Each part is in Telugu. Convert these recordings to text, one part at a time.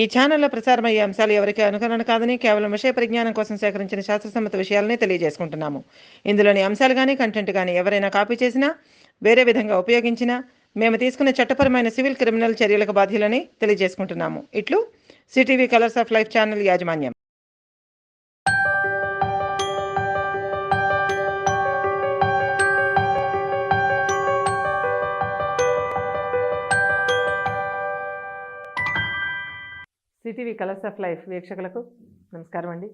ఈ ఛానల్లో ప్రసారమయ్యే అంశాలు ఎవరికి అనుకరణ కాదని కేవలం విషయ పరిజ్ఞానం కోసం సేకరించిన శాస్త్రసమ్మత విషయాలనే తెలియజేసుకుంటున్నాము. ఇందులోని అంశాలు కానీ కంటెంట్ కానీ ఎవరైనా కాపీ చేసినా వేరే విధంగా ఉపయోగించినా మేము తీసుకునే చట్టపరమైన సివిల్ క్రిమినల్ చర్యలకు బాధ్యులని తెలియజేసుకుంటున్నాము. ఇట్లు CTV colours of life channel యాజమాన్యం. సిటీవీ కలర్స్ ఆఫ్ లైఫ్ వీక్షకులకు నమస్కారం అండి.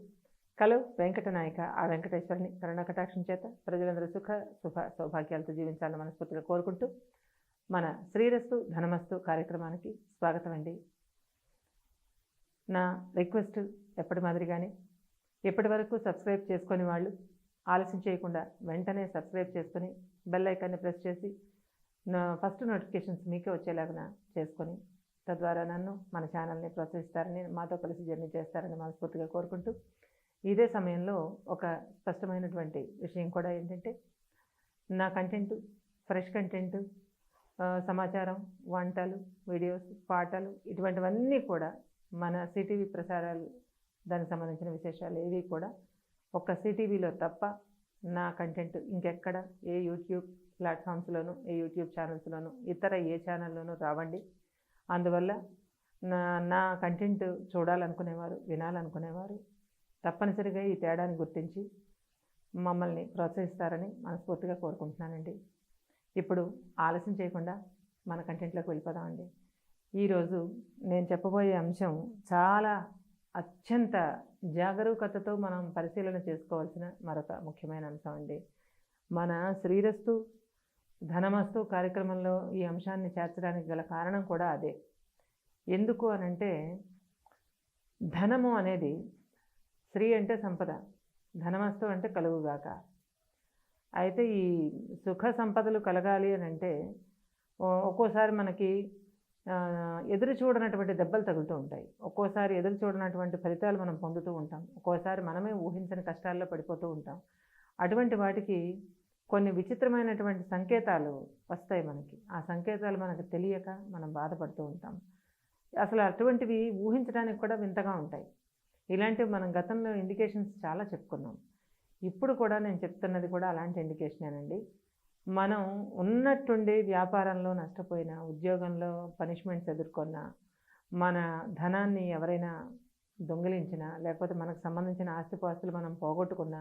కలు వెంకట నాయక ఆ వెంకటేశ్వరిని కరుణాకటాక్షం చేత ప్రజలందరూ సుఖ శుభ సౌభాగ్యాలతో జీవించాలని మనస్ఫూర్తిగా కోరుకుంటూ మన శ్రీరస్తు ధనమస్తు కార్యక్రమానికి స్వాగతం అండి. నా రిక్వెస్ట్ ఎప్పటి మాదిరిగానే ఎప్పటి వరకు సబ్స్క్రైబ్ చేసుకొని వాళ్ళు ఆలస్యం చేయకుండా వెంటనే సబ్స్క్రైబ్ చేసుకొని బెల్ ఐకాన్ని ప్రెస్ చేసి నా ఫస్ట్ నోటిఫికేషన్స్ మీకే వచ్చేలాగా చేసుకొని తద్వారా నన్ను మన ఛానల్ని ప్రోత్సహిస్తారని మాతో కలిసి జర్నీ చేస్తారని మనస్ఫూర్తిగా కోరుకుంటూ ఇదే సమయంలో ఒక స్పష్టమైనటువంటి విషయం కూడా ఏంటంటే నా కంటెంట్ ఫ్రెష్ కంటెంట్ సమాచారం వంటలు వీడియోస్ పాటలు ఇటువంటివన్నీ కూడా మన సిటీవీ ప్రసారాలు దానికి సంబంధించిన విశేషాలు ఏవి కూడా ఒక్క సిటీవీలో తప్ప నా కంటెంట్ ఇంకెక్కడ ఏ యూట్యూబ్ ప్లాట్ఫామ్స్లోనూ ఏ యూట్యూబ్ ఛానల్స్లోనూ ఇతర ఏ ఛానల్లోనూ రావండి. అందువల్ల నా నా కంటెంట్ చూడాలనుకునేవారు వినాలనుకునేవారు తప్పనిసరిగా ఈ తేడాని గుర్తించి మమ్మల్ని ప్రోత్సహిస్తారని మనస్ఫూర్తిగా కోరుకుంటున్నానండి. ఇప్పుడు ఆలస్యం చేయకుండా మన కంటెంట్లోకి వెళ్ళిపోదామండి. ఈరోజు నేను చెప్పబోయే అంశం చాలా అత్యంత జాగరూకతతో మనం పరిశీలన చేసుకోవాల్సిన మరొక ముఖ్యమైన అంశం అండి. మన శ్రీరస్తు ధనమస్తు కార్యక్రమంలో ఈ అంశాన్ని చేర్చడానికి గల కారణం కూడా అదే. ఎందుకు అనంటే ధనము అనేది స్త్రీ అంటే సంపద ధనమస్తు అంటే కలుగుగాక. అయితే ఈ సుఖ సంపదలు కలగాలి అని అంటే ఒక్కోసారి మనకి ఎదురు చూడనటువంటి దెబ్బలు తగులుతూ ఉంటాయి. ఒక్కోసారి ఎదురు చూడనటువంటి ఫలితాలు మనం పొందుతూ ఉంటాం. ఒక్కోసారి మనమే ఊహించని కష్టాల్లో పడిపోతూ ఉంటాం. అటువంటి వాటికి కొన్ని విచిత్రమైనటువంటి సంకేతాలు వస్తాయి మనకి. ఆ సంకేతాలు మనకు తెలియక మనం బాధపడుతూ ఉంటాం. అసలు అటువంటివి ఊహించడానికి కూడా వింతగా ఉంటాయి. ఇలాంటివి మనం గతంలో ఇండికేషన్స్ చాలా చెప్పుకున్నాం. ఇప్పుడు కూడా నేను చెప్తున్నది కూడా అలాంటి ఇండికేషనేనండి మనం ఉన్నట్టుండి వ్యాపారంలో నష్టపోయిన ఉద్యోగంలో పనిష్మెంట్స్ ఎదుర్కొన్న మన ధనాన్ని ఎవరైనా దొంగిలించినా లేకపోతే మనకు సంబంధించిన ఆస్తిపాస్తులు మనం పోగొట్టుకున్నా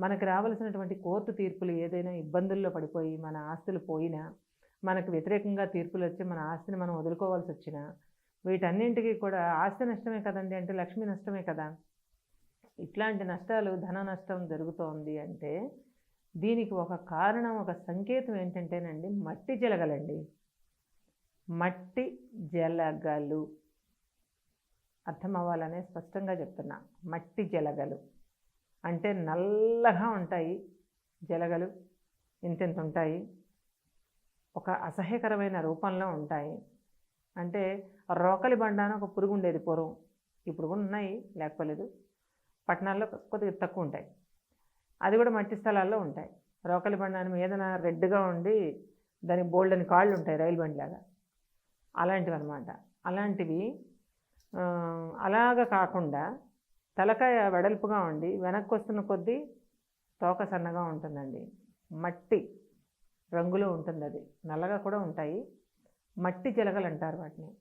మనకు రావాల్సినటువంటి కోర్టు తీర్పులు ఏదైనా ఇబ్బందుల్లో పడిపోయి మన ఆస్తులు పోయినా మనకు వ్యతిరేకంగా తీర్పులు వచ్చి మన ఆస్తిని మనం వదులుకోవాల్సి వచ్చినా వీటన్నింటికి కూడా ఆస్తి నష్టమే కదండి అంటే లక్ష్మి నష్టమే కదా. ఇట్లాంటి నష్టాలు ధన నష్టం జరుగుతోంది అంటే దీనికి ఒక కారణం ఒక సంకేతం ఏంటంటేనండి మట్టి జలగలండి. మట్టి జలగలు. అర్థం అవ్వాలనే స్పష్టంగా చెప్తున్నా. మట్టి జలగలు. అంటే నల్లగా ఉంటాయి జలగలు ఇంతెంత ఉంటాయి ఒక అసహ్యకరమైన రూపంలో ఉంటాయి. అంటే రోకలి బండ అని ఒక పురుగు ఉండేది పూర్వం. ఇప్పుడు కూడా ఉన్నాయి లేకపోలేదు. పట్టణాల్లో కొద్దిగా తక్కువ ఉంటాయి. అది కూడా మట్టి స్థలాల్లో ఉంటాయి. రోకలి బండ అని ఏదైనా రెడ్గా ఉండి దానికి బోల్డ్ అని కాళ్ళు ఉంటాయి రైలు బండిలాగా. అలాంటివి అనమాట అలాంటివి అలాగ కాకుండా తలకాయ వెడల్పుగా ఉండి వెనక్కి వస్తున్న కొద్దీ తోక సన్నగా ఉంటుందండి. మట్టి రంగులో ఉంటుంది అది నల్లగా కూడా ఉంటాయి. మట్టి చిలకలు అంటారు వాటిని.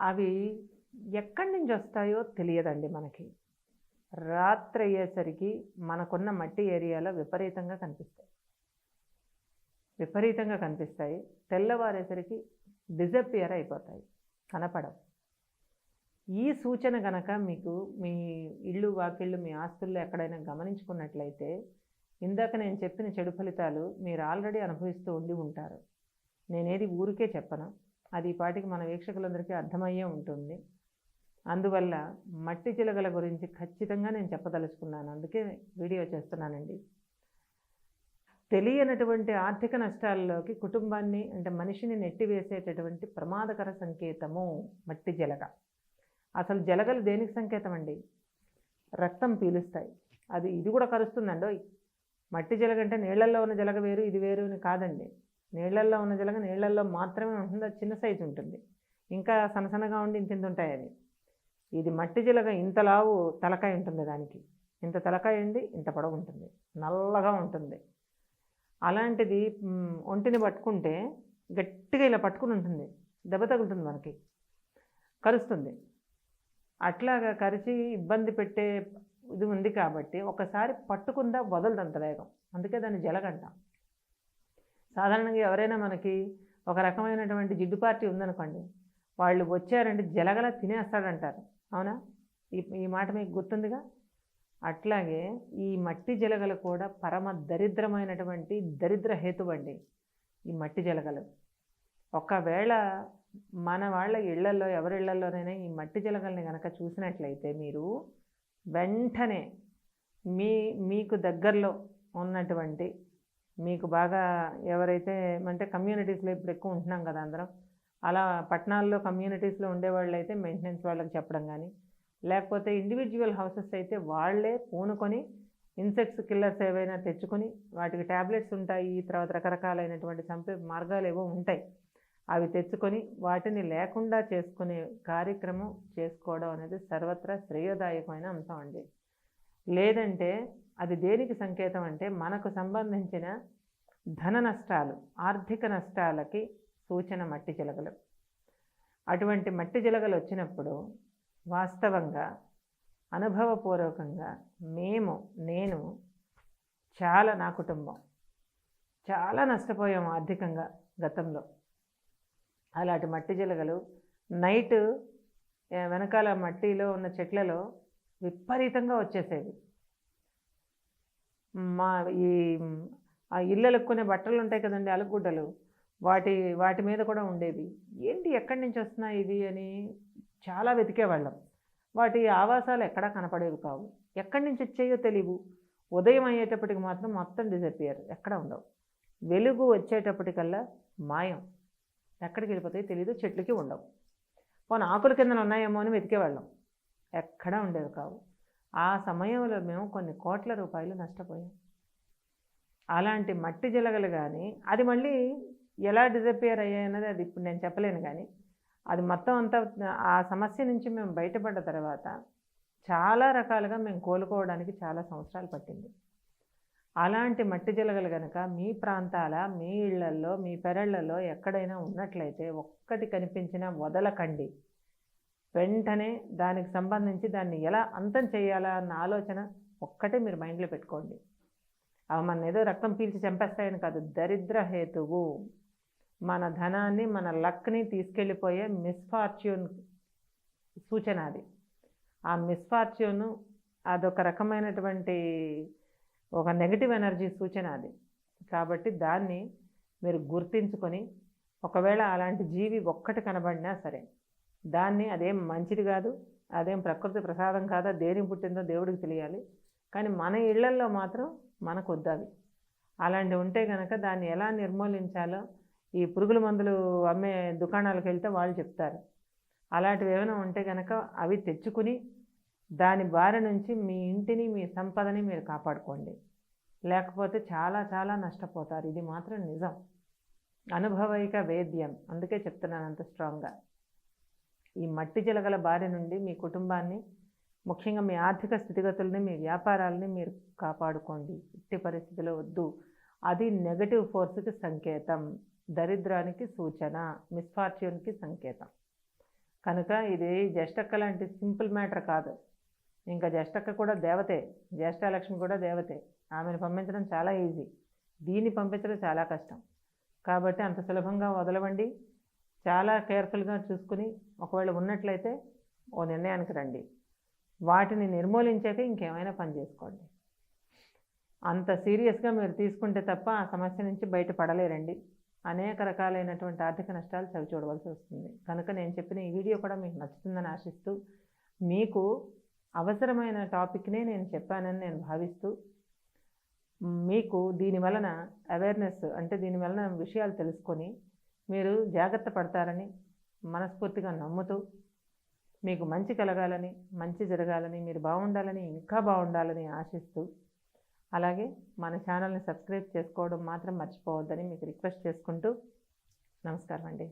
అవి ఎక్కడి నుంచి వస్తాయో తెలియదండి మనకి. రాత్రి అయ్యేసరికి మనకున్న మట్టి ఏరియాలో విపరీతంగా కనిపిస్తాయి. విపరీతంగా కనిపిస్తాయి. తెల్లవారేసరికి డిజపియర్ అయిపోతాయి. కనపడవు. ఈ సూచన గనక మీకు మీ ఇళ్ళు వాకిళ్ళు మీ ఆస్తుల్లో ఎక్కడైనా గమనించుకున్నట్లయితే ఇందాక నేను చెప్పిన చెడు ఫలితాలు మీరు ఆల్రెడీ అనుభవిస్తూ ఉండి ఉంటారు. నేనేది ఊరికే చెప్పను. అది పాటికి మన వీక్షకులందరికీ అర్థమయ్యే ఉంటుంది. అందువల్ల మట్టి చిలకల గురించి ఖచ్చితంగా నేను చెప్పదలుచుకున్నాను. అందుకే వీడియో చేస్తున్నానండి. తెలియనటువంటి ఆర్థిక నష్టాల్లోకి కుటుంబాన్ని అంటే మనిషిని నెట్టివేసేటటువంటి ప్రమాదకర సంకేతము మట్టి జలగ అసలు జలగలు దేనికి సంకేతం అండి? రక్తం పీలుస్తాయి. అది ఇది కూడా కరుస్తుందండో. మట్టి జలగ అంటే నీళ్ళల్లో ఉన్న జలగ వేరు ఇది వేరు అని కాదండి. నీళ్ళల్లో ఉన్న జలగ నీళ్ళల్లో మాత్రమే ఉంటుంది. అది చిన్న సైజు ఉంటుంది. ఇంకా సనసనగా ఉండి ఇంత ఇంత ఉంటాయి అది ఇది మట్టి జలగ ఇంత లావు తలకాయ ఉంటుంది దానికి. ఇంత తలకాయ ఉండి ఇంత పొడవు ఉంటుంది. నల్లగా ఉంటుంది. అలాంటిది ఒంటిని పట్టుకుంటే గట్టిగా ఇలా పట్టుకుని ఉంటుంది. దెబ్బ తగులుతుంది మనకి. కరుస్తుంది. అట్లాగా కరిచి ఇబ్బంది పెట్టే ఇది ఉంది కాబట్టి ఒకసారి పట్టుకుందా వదలదంత వేగం. అందుకే దాన్ని జలగంటాం. సాధారణంగా ఎవరైనా మనకి ఒక రకమైనటువంటి జిడ్డు పార్టీ ఉందనుకోండి వాళ్ళు వచ్చారంటే జలగల తినేస్తాడంటారు. అవునా? ఈ ఈ మాట మీకు గుర్తుందిగా? అట్లాగే ఈ మట్టి జలగలు కూడా పరమ దరిద్రమైనటువంటి దరిద్ర హేతువండి ఈ మట్టి జలగలు. ఒకవేళ మన వాళ్ళ ఇళ్ళలో ఎవరి ఇళ్ళలోనైనా ఈ మట్టి జలగల్ని కనుక చూసినట్లయితే మీరు వెంటనే మీ మీకు దగ్గరలో ఉన్నటువంటి మీకు బాగా ఎవరైతే అంటే కమ్యూనిటీస్లో ఇప్పుడు ఎక్కువ ఉంటున్నాం కదా అందరం అలా పట్టణాల్లో కమ్యూనిటీస్లో ఉండేవాళ్ళు అయితే మెయింటెనెన్స్ వాళ్ళకి చెప్పడం కానీ లేకపోతే ఇండివిజువల్ హౌసెస్ అయితే వాళ్ళే పూనుకొని ఇన్సెక్ట్స్ కిల్లర్స్ ఏవైనా తెచ్చుకొని వాటికి ట్యాబ్లెట్స్ ఉంటాయి తర్వాత రకరకాలైనటువంటి చంపే మార్గాలు ఏవో ఉంటాయి. అవి తెచ్చుకొని వాటిని లేకుండా చేసుకునే కార్యక్రమం చేసుకోవడం అనేది సర్వత్రా శ్రేయోదాయకమైన అంశం అండి. లేదంటే అది దేనికి సంకేతం అంటే మనకు సంబంధించిన ధన నష్టాలు ఆర్థిక నష్టాలకి సూచన మట్టి చిలకలు. అటువంటి మట్టి చిలకలు వచ్చినప్పుడు వాస్తవంగా అనుభవపూర్వకంగా మేము నేను చాలా నా కుటుంబం చాలా నష్టపోయాము ఆర్థికంగా గతంలో. అలాంటి మట్టి జిలగలు. నైట్ వెనకాల మట్టిలో ఉన్న చెట్లలో విపరీతంగా వచ్చేసేవి. మా ఈ ఆ ఇళ్ళలకు కొనే బట్టలు ఉంటాయి కదండి అలుగుడ్డలు. వాటి వాటి మీద కూడా ఉండేవి. ఏంటి ఎక్కడి నుంచి వస్తున్నాయి ఇవి అని చాలా వెతికేవాళ్ళం. వాటి ఆవాసాలు ఎక్కడా కనపడేవి కావు. ఎక్కడి నుంచి వచ్చాయో తెలియవు ఉదయం అయ్యేటప్పటికి మాత్రం మొత్తం డిజపియర్ ఎక్కడ ఉండవు. వెలుగు వచ్చేటప్పటికల్లా మాయం. ఎక్కడికి వెళ్ళిపోతాయో తెలియదు చెట్లకి ఉండవు. పోనీ ఆకుల కింద ఉన్నాయేమో అని వెతికేవాళ్ళం. ఎక్కడా ఉండేవి కావు. ఆ సమయంలో మేము కొన్ని కోట్ల రూపాయలు నష్టపోయాం. అలాంటి మట్టి జలగలు కానీ అది మళ్ళీ ఎలా డిజపియర్ అయ్యాయన్నది అది ఇప్పుడు నేను చెప్పలేను కానీ అది మొత్తం అంతా ఆ సమస్య నుంచి మేము బయటపడ్డ తర్వాత చాలా రకాలుగా మేము కోలుకోవడానికి చాలా సంవత్సరాలు పట్టింది. అలాంటి మట్టి జలగలు కనుక మీ ప్రాంతాల మీ ఇళ్ళల్లో మీ పెరళ్ళలో ఎక్కడైనా ఉన్నట్లయితే ఒక్కటి కనిపించినా వదలకండి. వెంటనే దానికి సంబంధించి దాన్ని ఎలా అంతం చేయాలా అన్న ఆలోచన ఒక్కటే మీరు మైండ్లో పెట్టుకోండి. అవి మన ఏదో రక్తం పీల్చి చంపేస్తాయని కాదు దరిద్ర హేతువు. మన ధనాన్ని మన లక్ని తీసుకెళ్ళిపోయే మిస్ఫార్చ్యూన్ సూచన అది. ఆ మిస్ఫార్చ్యూన్ అదొక రకమైనటువంటి ఒక నెగటివ్ ఎనర్జీ సూచన అది. కాబట్టి దాన్ని మీరు గుర్తించుకొని ఒకవేళ అలాంటి జీవి ఒక్కటి కనబడినా సరే దాన్ని అదేం మంచిది కాదు అదేం ప్రకృతి ప్రసాదం కాదా దేని పుట్టిందో దేవుడికి తెలియాలి. కానీ మన ఇళ్ళల్లో మాత్రం మనకు వద్దావి అలాంటివి ఉంటే కనుక దాన్ని ఎలా నిర్మూలించాలో ఈ పురుగుల మందులు అమ్మే దుకాణాలకు వెళ్తే వాళ్ళు చెప్తారు. అలాంటివి ఏమైనా ఉంటే కనుక అవి తెచ్చుకుని దాని బారి నుంచి మీ ఇంటిని మీ సంపదని మీరు కాపాడుకోండి. లేకపోతే చాలా చాలా నష్టపోతారు. ఇది మాత్రం నిజం. అనుభవైక వేద్యం. అందుకే చెప్తున్నాను అంత స్ట్రాంగ్గా. ఈ మట్టి జలగల బారి నుండి మీ కుటుంబాన్ని ముఖ్యంగా మీ ఆర్థిక స్థితిగతుల్ని మీ వ్యాపారాలని మీరు కాపాడుకోండి. ఇట్టి పరిస్థితిలో వద్దు. అది నెగటివ్ ఫోర్స్కి సంకేతం. దరిద్రానికి సూచన. మిస్ఫార్చ్యూన్కి సంకేతం. కనుక ఇది జస్ట్ లాంటి సింపుల్ మ్యాటర్ కాదు. ఇంకా జ్యేష్ఠక్క కూడా దేవతే జ్యేష్ఠలక్ష్మి కూడా దేవతే. ఆమెను పంపించడం చాలా ఈజీ దీన్ని పంపించడం చాలా కష్టం. కాబట్టి అంత సులభంగా వదలవండి. చాలా కేర్ఫుల్గా చూసుకుని ఒకవేళ ఉన్నట్లయితే ఓ నిర్ణయానికి రండి. వాటిని నిర్మూలించాక ఇంకేమైనా పని చేసుకోండి. అంత సీరియస్గా మీరు తీసుకుంటే తప్ప ఆ సమస్య నుంచి బయటపడలేరండి. అనేక రకాలైనటువంటి ఆర్థిక నష్టాలు చవి చూడవలసి వస్తుంది. కనుక నేను చెప్పిన ఈ వీడియో కూడా మీకు నచ్చుతుందని ఆశిస్తూ మీకు అవసరమైన టాపిక్నే నేను చెప్పానని నేను భావిస్తూ మీకు దీని వలన అవేర్నెస్ అంటే దీని వలన విషయాలు తెలుసుకొని మీరు జాగ్రత్త పడతారని మనస్ఫూర్తిగా నమ్ముతూ మీకు మంచి కలగాలని మంచి జరగాలని మీరు బాగుండాలని ఇంకా బాగుండాలని ఆశిస్తూ అలాగే మన ఛానల్ని సబ్స్క్రైబ్ చేసుకోవడం మాత్రం మర్చిపోవద్దని మీకు రిక్వెస్ట్ చేసుకుంటూ నమస్కారం అండి